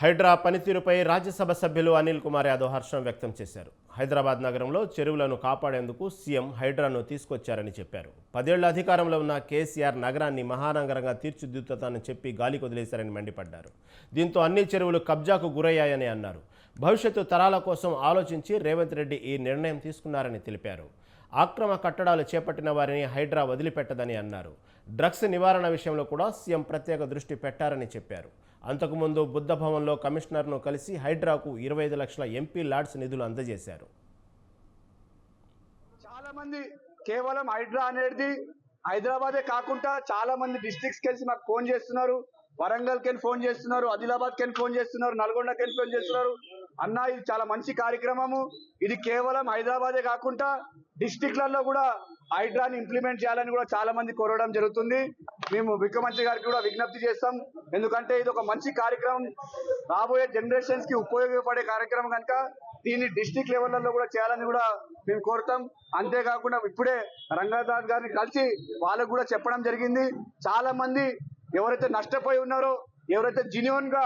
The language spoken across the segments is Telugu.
హైడ్రా పనితీరుపై రాజ్యసభ సభ్యులు అనిల్ కుమార్ యాదవ్ హర్షం వ్యక్తం చేశారు. హైదరాబాద్ నగరంలో చెరువులను కాపాడేందుకు సీఎం హైడ్రాను తీసుకొచ్చారని చెప్పారు. పదేళ్ళ అధికారంలో ఉన్న కేసీఆర్ నగరాన్ని మహానగరంగా తీర్చిదిద్దుతానని చెప్పి గాలి కొదిలేశారని మండిపడ్డారు. దీంతో అన్ని చెరువులు కబ్జాకు గురయ్యాయని అన్నారు. భవిష్యత్తు తరాల కోసం ఆలోచించి రేవంత్ రెడ్డి ఈ నిర్ణయం తీసుకున్నారని తెలిపారు. ఆక్రమ కట్టడాలు చేపట్టిన వారిని హైడ్రా వదిలిపెట్టదని అన్నారు. డ్రగ్స్ నివారణ విషయంలో కూడా సీఎం ప్రత్యేక దృష్టి పెట్టారని చెప్పారు. అంతకుముందు బుద్ధ భవన్లో కమిషనర్ను కలిసి హైడ్రాకు ఇరవై ఐదు లక్షల ఎంపీ లాడ్స్ నిధులు అందజేశారు. చాలామంది కేవలం హైడ్రా అనేది హైదరాబాదే కాకుండా చాలా మంది డిస్ట్రిక్ట్స్ కలిసి మాకు ఫోన్ చేస్తున్నారు. వరంగల్ కెళ్ళి ఫోన్ చేస్తున్నారు. ఆదిలాబాద్ కెళ్ళి ఫోన్ చేస్తున్నారు. నల్గొండకి వెళ్ళి ఫోన్ చేస్తున్నారు. అన్న ఇది చాలా మంచి కార్యక్రమము. ఇది కేవలం హైదరాబాదే కాకుండా డిస్టిక్లలో కూడా హైడ్రాని ఇంప్లిమెంట్ చేయాలని కూడా చాలా మంది కోరడం జరుగుతుంది. మేము ముఖ్యమంత్రి గారికి కూడా విజ్ఞప్తి చేస్తాం. ఎందుకంటే ఇది ఒక మంచి కార్యక్రమం. రాబోయే జనరేషన్స్కి ఉపయోగపడే కార్యక్రమం కనుక దీన్ని డిస్టిక్ లెవెల్లో కూడా చేయాలని కూడా మేము కోరుతాం. అంతేకాకుండా ఇప్పుడే రంగనాథ్ గారిని కలిసి వాళ్ళకు కూడా చెప్పడం జరిగింది. చాలా మంది ఎవరైతే నష్టపోయి ఉన్నారో ఎవరైతే జెన్యున్గా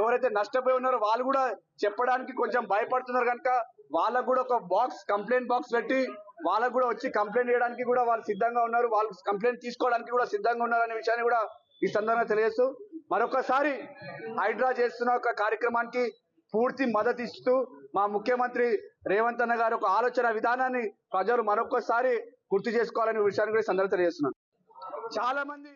ఎవరైతే నష్టపోయి ఉన్నారో వాళ్ళు కూడా చెప్పడానికి కొంచెం భయపడుతున్నారు కనుక వాళ్ళకు కూడా ఒక బాక్స్ కంప్లైంట్ బాక్స్ పెట్టి వాళ్ళకు కూడా వచ్చి కంప్లైంట్ చేయడానికి కూడా వాళ్ళు సిద్ధంగా ఉన్నారు. వాళ్ళు కంప్లైంట్ తీసుకోవడానికి కూడా సిద్ధంగా ఉన్నారు అనే విషయాన్ని కూడా ఈ సందర్భంగా తెలియజేస్తూ మరొకసారి హైడ్రా చేస్తున్న ఒక కార్యక్రమానికి పూర్తి మద్దతు ఇస్తూ మా ముఖ్యమంత్రి రేవంత్ అన్న గారి ఒక ఆలోచన విధానాన్ని ప్రజలు మరొకసారి గుర్తు చేసుకోవాలనే విషయాన్ని కూడా ఈ సందర్భంగా తెలియజేస్తున్నాను. చాలా మంది